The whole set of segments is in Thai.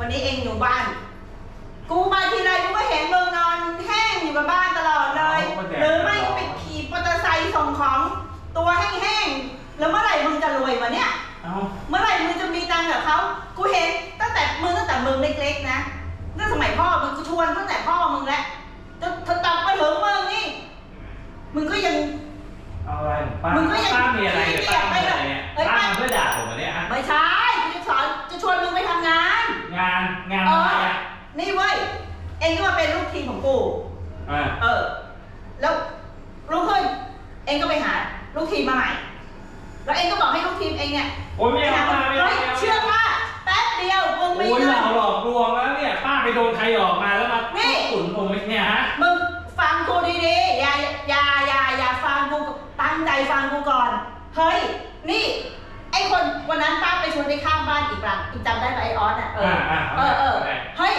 วันนี้เองอยู่บ้าน กูมาทีไรกูก็เห็นมึงนอนแห้งอยู่กับ้านตลอดเลย หรือไม่ก็ไปขี่มอเตอร์ไซค์ส่งของตัวแห้งๆ แล้วเมื่อไหร่มึงจะรวยวะเนี่ยเมื่อไหร่มึงจะมีตังค์กับเขา กูเห็นตั้งแต่มึงตั้งแต่มึงเล็กๆนะตั้งสมัยพ่อมึงกูชวนตั้งแต่พ่อมึงแล้วจน งานงานเออะไรออะนี่เว้ย เองก็มาเป็นลูกทีมของกู อ่าเออ แล้วลูกขึ้น เองก็ไปหาลูกทีมมาใหม่ แล้วเองก็บอกให้ลูกทีมเองเนี่ยโอ้ยไม่เอาป้าไม่เอาเฮ้ยไม่เอาเชื่อว่าแป๊บเดียวมึงไม่โอ้ยเงินเราหลอกลวงแล้วเนี่ยป้าไปโดนใครหลอกมาแล้วมานี่ขุนผมไหมเนี่ยฮะมึงฟังกูดีๆ อย่าอย่าอย่าอย่าฟังกู ตั้งใจฟังกูก่อน เฮ้ย นี่ไอคน จำได้ไหมไอออสอะเอออ่าเออเออได้เฮ้ย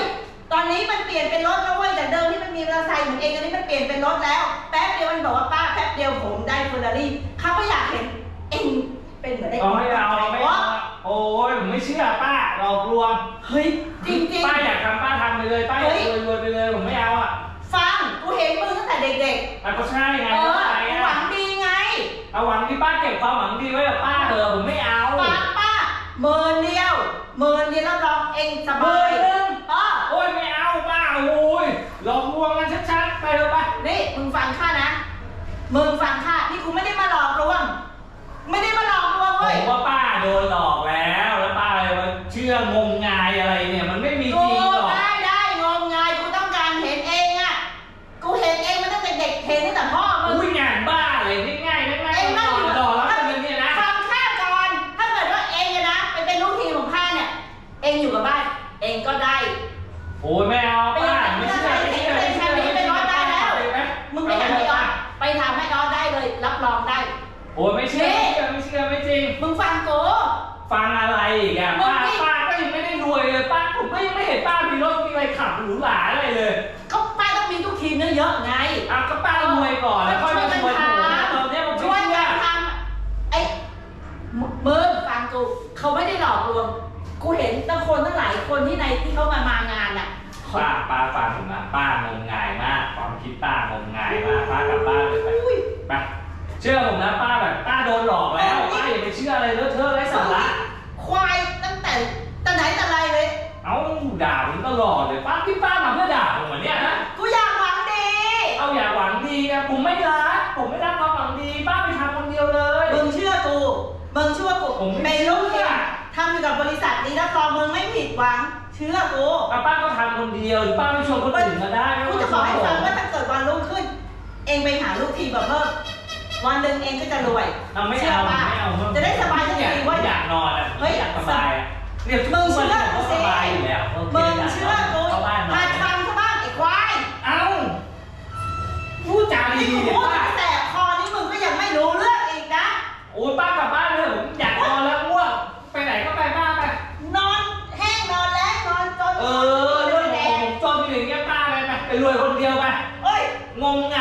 ตอนนี้มันเปลี่ยนเป็นรถแล้วเว้ยจากเดิมที่มันมีมอเตอร์ไซค์เหมือนเองตอนนี้มันเปลี่ยนเป็นรถแล้ว แป๊บเดียวมันบอกว่าป้าแป๊บเดียวผมได้เฟอร์รารี่เขาก็อยากเห็นเองเป็นเหมือนไอ้เอาไม่เอาไม่วะเอาโอ้ยผมไม่เชื่อป้าหลอกลวงเฮ้ยจริงจริงป้าอยากทำป้าทำไปเลยป้าอยากรวยรวยไปเลยผมไม่เอาอะฟังกูเห็นมึงตั้งแต่เด็กอะก็ใช่ไงๆเอออะไรกูหวัอะงดีไงเอาหวังที่ป้าเก็บความหวังดีไว้กับป้าเถอะผมไม่เอาฟังป้า หมื่นเดียวหมื่นเดียวแล้วรองเองสหมื่บานยหนึ่ง เออโอ้ยไม่เอาป้าโอ้ยหลอกลวงกันชัดๆไปเถอะป้านี่มึงฟังข้านะ มึงฟังข้า องก็ได้ โอ้ยไม่เอาป้าไม่เชื่อไม่เชื่อไม่เชื่อไม่เชื่อมึงไปถามไอ้ออสไปถามไอ้ออสได้เลย รับรองได้ โอ้ยไม่เชื่อไม่เชื่อไม่เชื่อไม่จริง มึงฟังกูฟังอะไรอีกอะมึงป้านี่ป้าก็ยังไม่ได้รวยเลยป้าผมก็ยังไม่เห็นป้ามีรถมีอะไรขับหรูหราอะไรเลยก็ป้าต้องมีทุกทีมเยอะๆไงอะก็ป้ารวยก่อนแล้วค่อยมาชวนผมนะตอนเนี้ยผมช่วไม่ยเชื่กัอนทำไอ้มึมึงฟังกูเขาไม่ได้หลอกลวง กูเห็นตั้งคนตั้งหลายคนที่ในที่เขามามางานอะ ป้าป้าฟังผมนะป้างมงายมากความคิดป้างมงายมากป้ากลับบ้านเลยไปอุ้ยไปเชื่อผมนะป้าแบบป้าโดนหลอกแล้วป้าอย่าไปเชื่ออะไรเลอะเทอะไร้สาระควายตั้งแต่แต่ไหนแต่ไรเลย เอ้าด่าผมตลอดเลยป้าที่ป้ามาเพื่อด่าผมเหมือนเนี้ยนะกูอยากหวังดี เอาอย่าหวังดีนะผมไม่รักผมไม่รักความหวังดี ป้าไปทำคนเดียวเลย มึงเชื่อกู มึงเชื่อกูผมไม่เป็นลูกเชื่ ทำอยู่กับบริษัทนี้รับรองมึงไม่ผิดหวัง เชื่อกูป้าป้าก็ทำคนเดียวหรืป้าไม่ชวนคนอื่นมาได้กูจะขอให้ฟังว่าถ้าเกิดวันรุ่งขึ้น เองไปหาลูกทีมแบบเพิ่มวันหนึ่งเองก็จะรวยเราไม่เอาไม่เอาจะได้สบายสักทีว่าอยากนอนอะเฮ้ยอยากสบายอะเนี่ยมึงเชื่อกูสิมึงเชื่อกูถ้า รวยคนเดียวไปเอ้ย งมงาย